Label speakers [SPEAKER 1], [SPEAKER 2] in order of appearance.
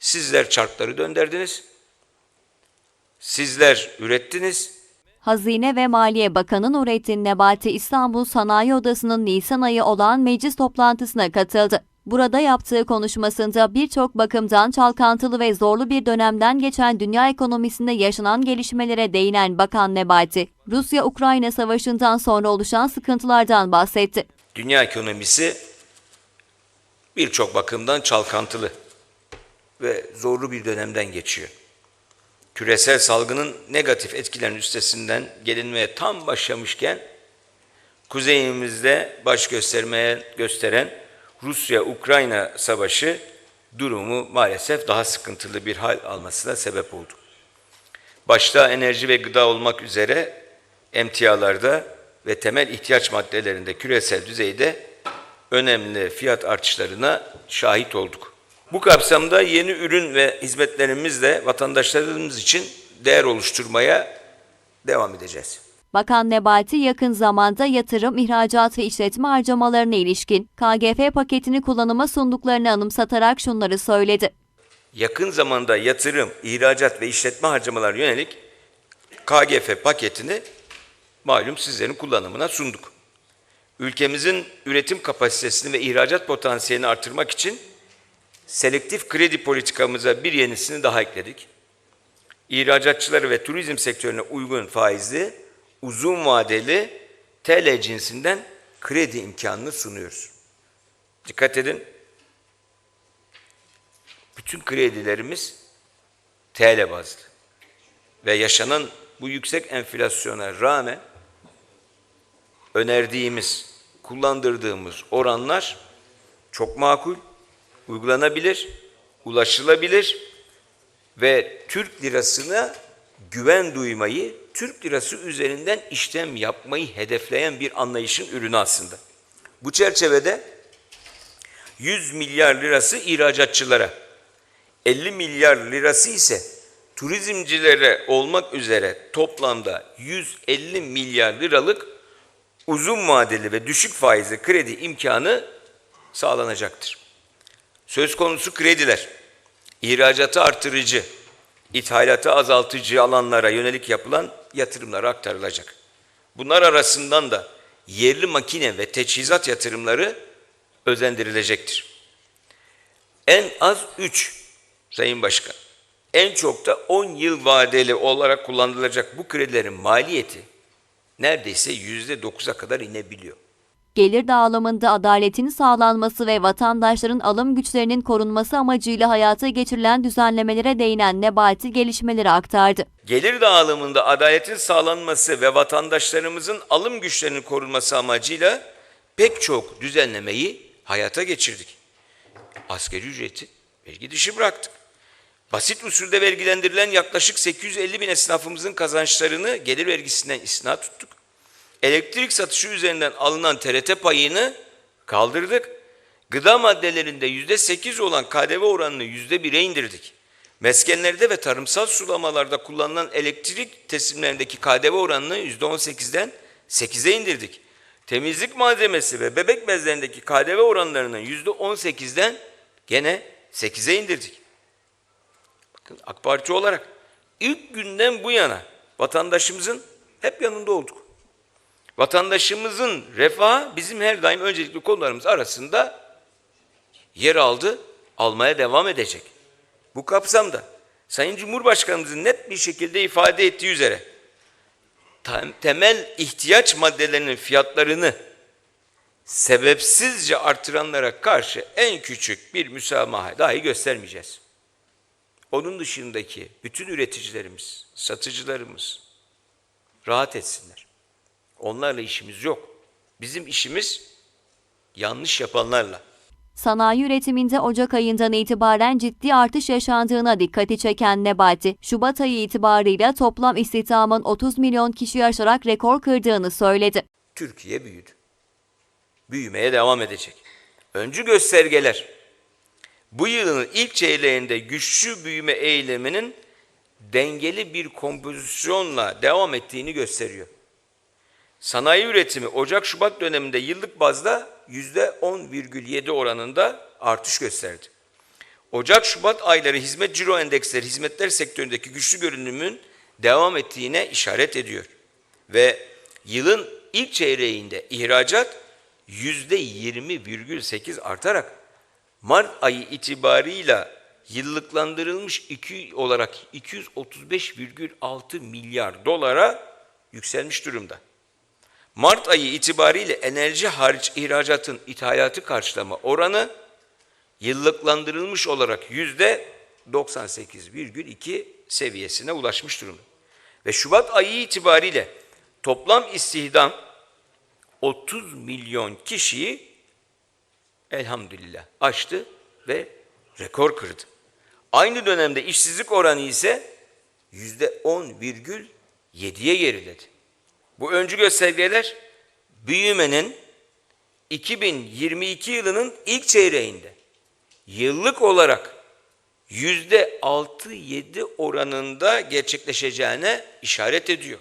[SPEAKER 1] Sizler çarkları döndürdünüz. Sizler ürettiniz.
[SPEAKER 2] Hazine ve Maliye Bakanı Nurettin Nebati İstanbul Sanayi Odası'nın Nisan ayı olan meclis toplantısına katıldı. Burada yaptığı konuşmasında birçok bakımdan çalkantılı ve zorlu bir dönemden geçen dünya ekonomisinde yaşanan gelişmelere değinen Bakan Nebati, Rusya-Ukrayna savaşından sonra oluşan sıkıntılardan bahsetti.
[SPEAKER 1] Dünya ekonomisi birçok bakımdan çalkantılı ve zorlu bir dönemden geçiyor. Küresel salgının negatif etkilerinin üstesinden gelinmeye tam başlamışken kuzeyimizde baş göstermeye gösteren Rusya-Ukrayna savaşı durumu maalesef daha sıkıntılı bir hal almasına sebep oldu. Başta enerji ve gıda olmak üzere emtialarda ve temel ihtiyaç maddelerinde küresel düzeyde önemli fiyat artışlarına şahit olduk. Bu kapsamda yeni ürün ve hizmetlerimizle vatandaşlarımız için değer oluşturmaya devam edeceğiz.
[SPEAKER 2] Bakan Nebati yakın zamanda yatırım, ihracat ve işletme harcamalarına ilişkin KGF paketini kullanıma sunduklarını anımsatarak şunları söyledi.
[SPEAKER 1] Yakın zamanda yatırım, ihracat ve işletme harcamalar yönelik KGF paketini malum sizlerin kullanımına sunduk. Ülkemizin üretim kapasitesini ve ihracat potansiyelini artırmak için selektif kredi politikamıza bir yenisini daha ekledik. İhracatçıları ve turizm sektörüne uygun faizli, uzun vadeli TL cinsinden kredi imkanını sunuyoruz. Dikkat edin, bütün kredilerimiz TL bazlı. Ve yaşanan bu yüksek enflasyona rağmen önerdiğimiz, kullandırdığımız oranlar çok makul, uygulanabilir, ulaşılabilir ve Türk lirasına güven duymayı, Türk lirası üzerinden işlem yapmayı hedefleyen bir anlayışın ürünü aslında. Bu çerçevede 100 milyar lirası ihracatçılara, 50 milyar lirası ise turizmcilere olmak üzere toplamda 150 milyar liralık uzun vadeli ve düşük faizli kredi imkanı sağlanacaktır. Söz konusu krediler, ihracatı artırıcı, ithalatı azaltıcı alanlara yönelik yapılan yatırımlara aktarılacak. Bunlar arasından da yerli makine ve teçhizat yatırımları özendirilecektir. En az 3 Sayın Başkan, en çok da 10 yıl vadeli olarak kullanılacak bu kredilerin maliyeti neredeyse %9'a kadar inebiliyor.
[SPEAKER 2] Gelir dağılımında adaletin sağlanması ve vatandaşların alım güçlerinin korunması amacıyla hayata geçirilen düzenlemelere değinen Nebati gelişmeleri aktardı.
[SPEAKER 1] Gelir dağılımında adaletin sağlanması ve vatandaşlarımızın alım güçlerinin korunması amacıyla pek çok düzenlemeyi hayata geçirdik. Asgari ücreti vergi dışı bıraktık. Basit usulde vergilendirilen yaklaşık 850 bin esnafımızın kazançlarını gelir vergisinden istina tuttuk. Elektrik satışı üzerinden alınan TRT payını kaldırdık. Gıda maddelerinde yüzde sekiz olan KDV oranını yüzde bire indirdik. Meskenlerde ve tarımsal sulamalarda kullanılan elektrik teslimlerindeki KDV oranını yüzde on sekizden sekize indirdik. Temizlik malzemesi ve bebek bezlerindeki KDV oranlarını yüzde on sekizden gene sekize indirdik. Bakın AK Parti olarak ilk günden bu yana vatandaşımızın hep yanında olduk. Vatandaşımızın refahı bizim her daim öncelikli konularımız arasında yer aldı, almaya devam edecek. Bu kapsamda Sayın Cumhurbaşkanımızın net bir şekilde ifade ettiği üzere tem- temel ihtiyaç maddelerinin fiyatlarını sebepsizce artıranlara karşı en küçük bir müsamaha dahi göstermeyeceğiz. Onun dışındaki bütün üreticilerimiz, satıcılarımız rahat etsinler. Onlarla işimiz yok. Bizim işimiz yanlış yapanlarla.
[SPEAKER 2] Sanayi üretiminde Ocak ayından itibaren ciddi artış yaşandığına dikkati çeken Nebati, Şubat ayı itibarıyla toplam istihdamın 30 milyon kişi aşarak rekor kırdığını söyledi.
[SPEAKER 1] Türkiye büyüdü. Büyümeye devam edecek. Öncü göstergeler bu yılın ilk çeyreğinde güçlü büyüme eyleminin dengeli bir kompozisyonla devam ettiğini gösteriyor. Sanayi üretimi Ocak-Şubat döneminde yıllık bazda %10,7 oranında artış gösterdi. Ocak-Şubat ayları hizmet ciro endeksleri hizmetler sektöründeki güçlü görünümün devam ettiğine işaret ediyor. Ve yılın ilk çeyreğinde ihracat %20,8 artarak Mart ayı itibarıyla yıllıklandırılmış iki olarak 235,6 milyar dolara yükselmiş durumda. Mart ayı itibariyle enerji hariç ihracatın ithalatı karşılama oranı yıllıklandırılmış olarak yüzde 98,2 seviyesine ulaşmış durumda. Ve Şubat ayı itibariyle toplam istihdam 30 milyon kişiyi elhamdülillah aştı ve rekor kırdı. Aynı dönemde işsizlik oranı ise yüzde 10,7'ye geriledi. Bu öncü göstergeler büyümenin 2022 yılının ilk çeyreğinde yıllık olarak yüzde 6-7 oranında gerçekleşeceğine işaret ediyor.